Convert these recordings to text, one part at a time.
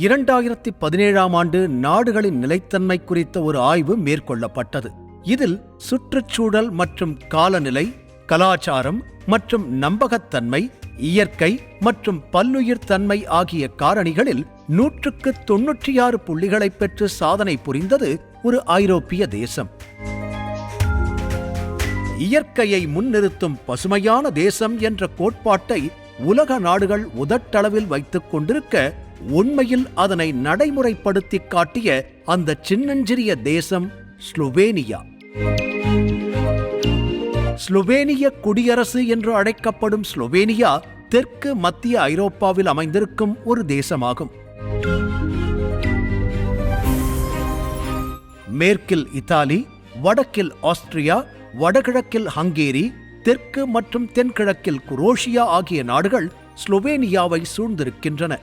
இரண்டாயிரத்தி பதினேழாம் ஆண்டு நாடுகளின் நிலைத்தன்மை குறித்த ஒரு ஆய்வு மேற்கொள்ளப்பட்டது. இதில் சுற்றுச்சூழல் மற்றும் காலநிலை கலாச்சாரம் மற்றும் நம்பகத்தன்மை இயற்கை மற்றும் பல்லுயிர் தன்மை ஆகிய காரணிகளில் நூற்றுக்கு தொன்னூற்றி ஆறு புள்ளிகளை பெற்று சாதனை புரிந்தது ஒரு ஐரோப்பிய தேசம். இயற்கையை முன்னிறுத்தும் பசுமையான தேசம் என்ற கோட்பாட்டை உலக நாடுகள் உதட்டளவில் வைத்துக் கொண்டிருக்க உண்மையில் அதனை நடைமுறைப்படுத்தி காட்டிய அந்த சின்னஞ்சிறிய தேசம் ஸ்லோவேனியா. ஸ்லோவேனிய குடியரசு என்று அழைக்கப்படும் ஸ்லோவேனியா தெற்கு மத்திய ஐரோப்பாவில் அமைந்திருக்கும் ஒரு தேசமாகும். மேற்கில் இத்தாலி வடக்கில் ஆஸ்திரியா வடகிழக்கில் ஹங்கேரி தெற்கு மற்றும் தென்கிழக்கில் குரோஷியா ஆகிய நாடுகள் ஸ்லோவேனியாவை சூழ்ந்திருக்கின்றன.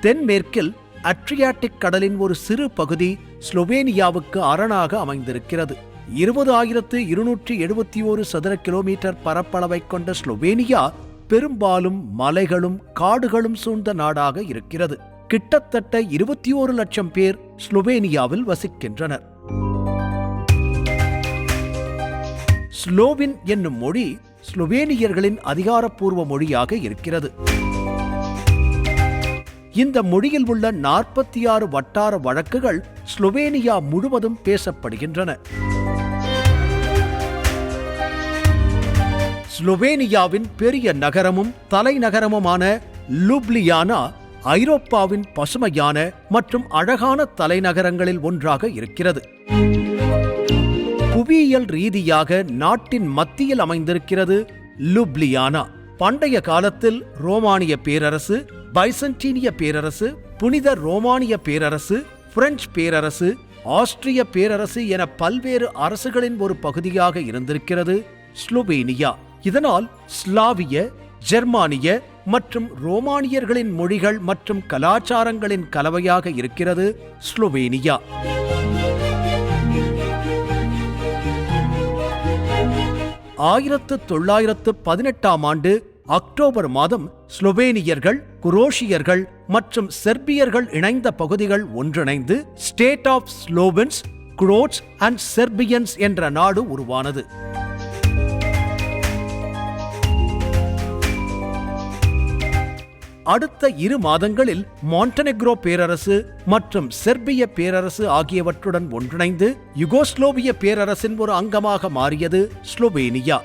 தென்மேற்கில் அட்ரியாட்டிக் கடலின் ஒரு சிறு பகுதி ஸ்லோவேனியாவுக்கு அரணாக அமைந்திருக்கிறது. இருபது ஆயிரத்து இருநூற்றி எழுபத்தி ஒரு சதுர கிலோமீட்டர் பரப்பளவை கொண்ட ஸ்லோவேனியா பெரும்பாலும் மலைகளும் காடுகளும் சூழ்ந்த நாடாக இருக்கிறது. கிட்டத்தட்ட இருபத்தி ஓரு லட்சம் பேர் ஸ்லோவேனியாவில் வசிக்கின்றனர். ஸ்லோவின் என்னும் மொழி ஸ்லோவேனியர்களின் அதிகாரப்பூர்வ மொழியாக இருக்கிறது. இந்த மொழியில் உள்ள நாற்பத்தி ஆறு வட்டார வழக்குகள் ஸ்லோவேனியா முழுவதும் பேசப்படுகின்றன. ஸ்லோவேனியாவின் பெரிய நகரமும் தலைநகரமுமான லுப்லியானா ஐரோப்பாவின் பசுமையான மற்றும் அழகான தலைநகரங்களில் ஒன்றாக இருக்கிறது. புவியியல் ரீதியாக நாட்டின் மத்தியில் அமைந்திருக்கிறது லுப்லியானா பண்டைய காலத்தில் ரோமானிய பேரரசு பைசன்டீனிய பேரரசு புனித ரோமானிய பேரரசு பிரெஞ்சு பேரரசு ஆஸ்திரிய பேரரசு என பல்வேறு அரசுகளின் ஒரு பகுதியாக இருந்திருக்கிறது ஸ்லோவேனியா. இதனால் ஸ்லாவிய ஜெர்மானிய மற்றும் ரோமானியர்களின் மொழிகள் மற்றும் கலாச்சாரங்களின் கலவையாக இருக்கிறது ஸ்லோவேனியா. ஆயிரத்து தொள்ளாயிரத்து பதினெட்டாம் ஆண்டு அக்டோபர் மாதம் ஸ்லோவேனியர்கள் குரோஷியர்கள் மற்றும் செர்பியர்கள் இணைந்த பகுதிகள் ஒன்றிணைந்து state of Slovenes Croats and Serbians என்ற நாடு உருவானது. அடுத்த இரு மாதங்களில் மாண்டனெக்ரோ பேரரசு மற்றும் செர்பிய பேரரசு ஆகியவற்றுடன் ஒன்றிணைந்து யுகோஸ்லோவிய பேரரசின் ஒரு அங்கமாக மாறியது ஸ்லோவேனியா.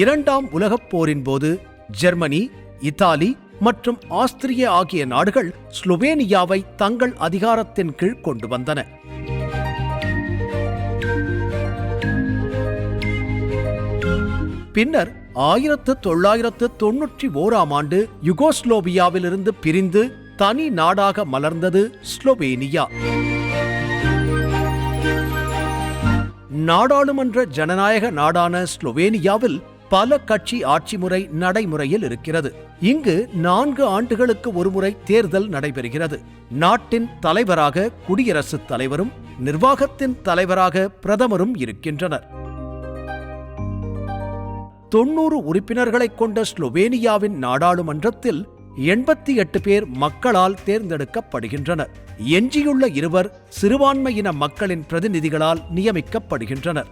இரண்டாம் உலகப் போரின் போது ஜெர்மனி இத்தாலி மற்றும் ஆஸ்திரிய ஆகிய நாடுகள் ஸ்லோவேனியாவை தங்கள் அதிகாரத்தின் கீழ் கொண்டு வந்தன. பின்னர் ஆயிரத்து தொள்ளாயிரத்து தொன்னூற்றி ஓராம் ஆண்டு யுகோஸ்லோவியாவிலிருந்து பிரிந்து தனி நாடாக மலர்ந்தது ஸ்லோவேனியா. நாடாளுமன்ற ஜனநாயக நாடான ஸ்லோவேனியாவில் பல கட்சி ஆட்சி முறை நடைமுறையில் இருக்கிறது. இங்கு நான்கு ஆண்டுகளுக்கு ஒருமுறை தேர்தல் நடைபெறுகிறது. நாட்டின் தலைவராக குடியரசுத் தலைவரும் நிர்வாகத்தின் தலைவராக பிரதமரும் இருக்கின்றனர். தொன்னூறு உறுப்பினர்களைக் கொண்ட ஸ்லோவேனியாவின் நாடாளுமன்றத்தில் எண்பத்தி எட்டு பேர் மக்களால் தேர்ந்தெடுக்கப்படுகின்றனர். எஞ்சியுள்ள இருவர் சிறுபான்மையின மக்களின் பிரதிநிதிகளால் நியமிக்கப்படுகின்றனர்.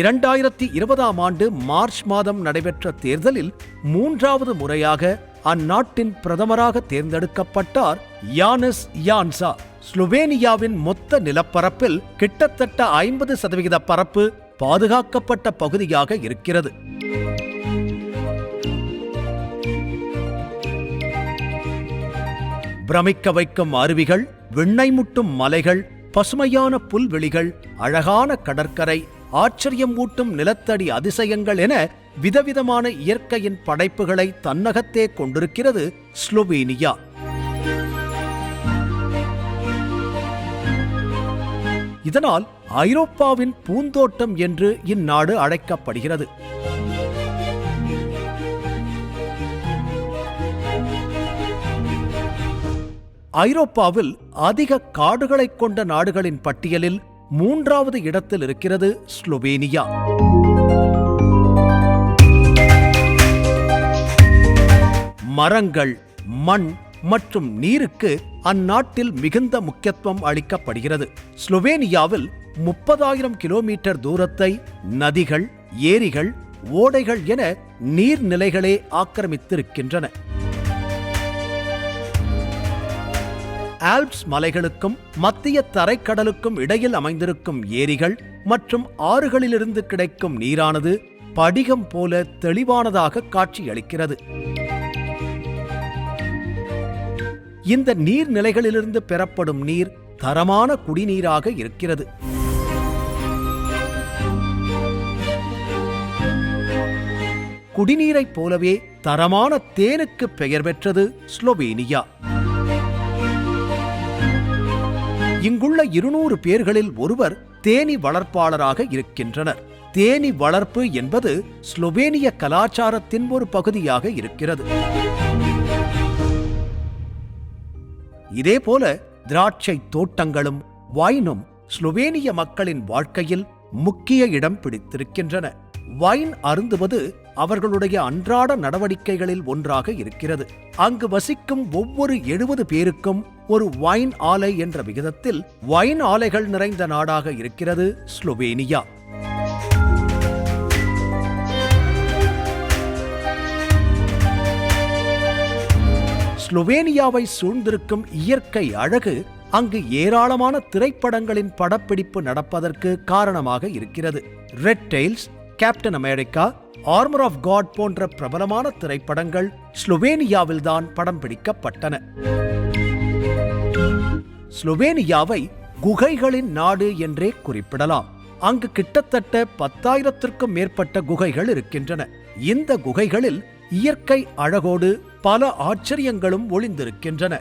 இரண்டாயிரத்தி இருபதாம் ஆண்டு மார்ச் மாதம் நடைபெற்ற தேர்தலில் மூன்றாவது முறையாக அந்நாட்டின் பிரதமராக தேர்ந்தெடுக்கப்பட்டார் யானஸ் யான்சா. ஸ்லோவேனியாவின் மொத்த நிலப்பரப்பில் கிட்டத்தட்ட ஐம்பது சதவிகித பரப்பு பாதுகாக்கப்பட்ட பகுதியாக இருக்கிறது. பிரமிக்க வைக்கும் அருவிகள் விண்ணை முட்டும் மலைகள் பசுமையான புல்வெளிகள் அழகான கடற்கரை ஆச்சரியம் ஊட்டும் நிலத்தடி அதிசயங்கள் என விதவிதமான இயற்கையின் படைப்புகளை தன்னகத்தே கொண்டிருக்கிறது ஸ்லோவேனியா. இதனால் ஐரோப்பாவின் பூந்தோட்டம் என்று இந்நாடு அழைக்கப்படுகிறது. ஐரோப்பாவில் அதிக காடுகளைக் கொண்ட நாடுகளின் பட்டியலில் மூன்றாவது இடத்தில் இருக்கிறது ஸ்லோவேனியா. மரங்கள் மண் மற்றும் நீருக்கு அந்நாட்டில் மிகுந்த முக்கியத்துவம் அளிக்கப்படுகிறது. ஸ்லோவேனியாவில் முப்பதாயிரம் கிலோமீட்டர் தூரத்தை நதிகள் ஏரிகள் ஓடைகள் என நீர்நிலைகளே ஆக்கிரமித்திருக்கின்றன. ஆல்ப்ஸ் மலைகளுக்கும் மத்திய தரைக்கடலுக்கும் இடையில் அமைந்திருக்கும் ஏரிகள் மற்றும் ஆறுகளிலிருந்து கிடைக்கும் நீரானது படிகம் போல தெளிவானதாக காட்சியளிக்கிறது. இந்த நீர்நிலைகளிலிருந்து பெறப்படும் நீர் தரமான குடிநீராக இருக்கிறது. குடிநீரைப் போலவே தரமான தேனுக்கு பெயர் பெற்றது ஸ்லோவேனியா. இங்குள்ள இருநூறு பேர்களில் ஒருவர் தேனி வளர்ப்பாளராக இருக்கின்றனர். தேனி வளர்ப்பு என்பது ஸ்லோவேனிய கலாச்சாரத்தின் ஒரு பகுதியாக இருக்கிறது. இதேபோல திராட்சை தோட்டங்களும் வைனும் ஸ்லோவேனிய மக்களின் வாழ்க்கையில் முக்கிய இடம் பிடித்திருக்கின்றன. வைன் அருந்துவது அவர்களுடைய அன்றாட நடவடிக்கைகளில் ஒன்றாக இருக்கிறது. அங்கு வசிக்கும் ஒவ்வொரு எழுபது பேருக்கும் ஒரு வைன் ஆலை என்ற விகிதத்தில் வைன் ஆலைகள் நிறைந்த நாடாக இருக்கிறது ஸ்லோவேனியா. ஸ்லோவேனியாவை சூழ்ந்திருக்கும் இயற்கை அழகு அங்கு ஏராளமான திரைப்படங்களின் படப்பிடிப்பு நடப்பதற்கு காரணமாக இருக்கிறது. Red tails captain America armour of God போன்ற பிரபலமான திரைப்படங்கள் ஸ்லோவேனியாவில்தான் படம் பிடிக்கப்பட்டன. ஸ்லோவேனியாவை குகைகளின் நாடு என்றே குறிப்பிடலாம். அங்கு கிட்டத்தட்ட பத்தாயிரத்திற்கும் மேற்பட்ட குகைகள் இருக்கின்றன. இந்த குகைகளில் இயற்கை அழகோடு பல ஆச்சரியங்களும் ஒளிந்திருக்கின்றன.